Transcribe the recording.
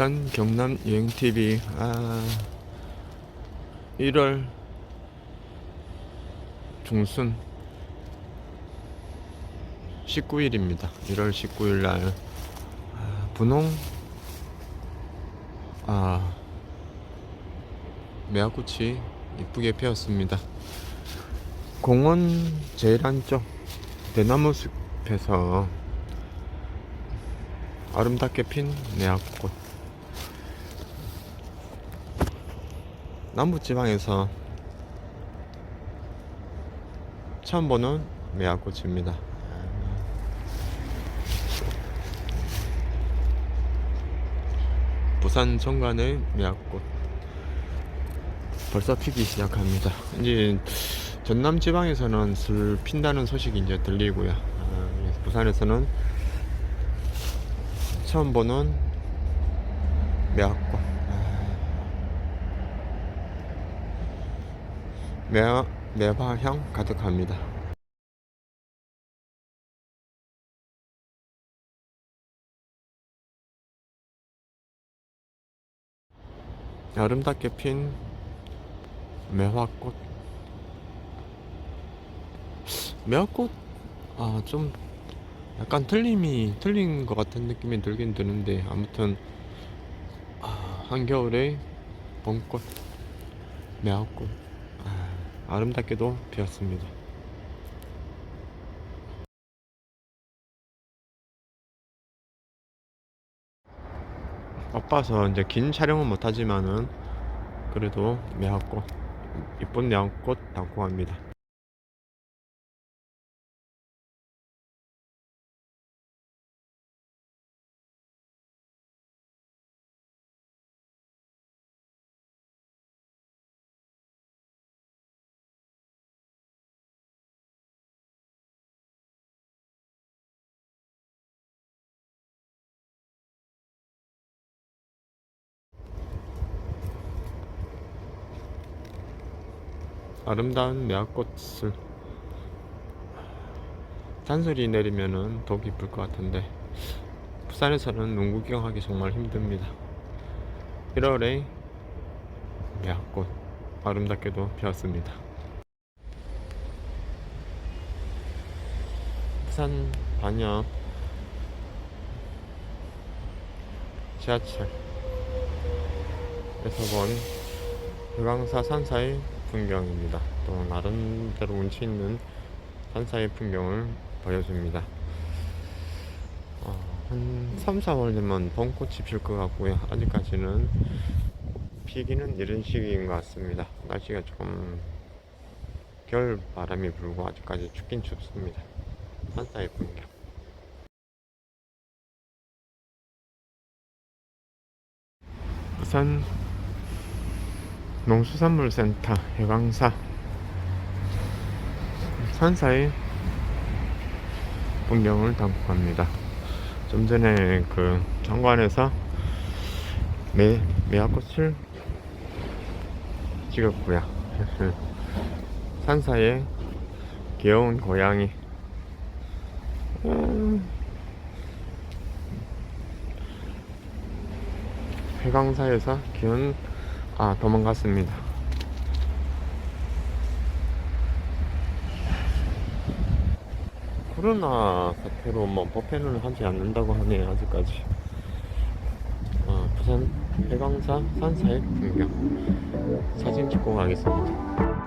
부산 경남 여행 TV 아 1월 중순 19일입니다. 1월 19일 날 아, 분홍 아 매화꽃이 이쁘게 피었습니다. 공원 제일 안쪽 대나무 숲에서 아름답게 핀 매화꽃 남부지방에서 처음 보는 매화꽃입니다. 부산 정관의 매화꽃 벌써 피기 시작합니다. 이제 전남 지방에서는 술 핀다는 소식이 이제 들리고요. 아, 부산에서는 처음 보는 매화꽃. 매화, 매화향 가득합니다. 아름답게 핀 매화꽃. 매화꽃, 아, 좀 약간 틀림이, 틀린 것 같은 느낌이 들긴 드는데, 아무튼, 아, 한겨울의 봄꽃, 매화꽃. 아, 아름답게도 피었습니다. 바빠서 이제 긴 촬영은 못하지만은 그래도 매화꽃 이쁜 매화꽃 담고 갑니다. 아름다운 매화꽃을 잔소리 내리면은 더 기쁠 것 같은데 부산에서는 눈 구경하기 정말 힘듭니다. 1월에 매화꽃 아름답게도 피었습니다. 부산 반역 지하철에서 본 유광사 산사의 풍경입니다. 또 나름대로 운치 있는 산사의 풍경을 보여줍니다. 어, 한 3, 4월 되면 봄꽃이 필 것 같고요. 아직까지는 피기는 이런 시기인 것 같습니다. 날씨가 조금 겨울 바람이 불고 아직까지 춥긴 춥습니다. 산사의 풍경. 부산 농수산물센터 해광사 산사의 풍경을 담고 갑니다. 좀 전에 그 정관에서 매, 매화꽃을 찍었고요. 산사의 귀여운 고양이 음, 해광사에서 귀여운 아 도망갔습니다. 코로나 사태로 뭐 법회는 하지 않는다고 하네요 아직까지. 아, 부산 해광사 산사의 풍경 사진 찍고 가겠습니다.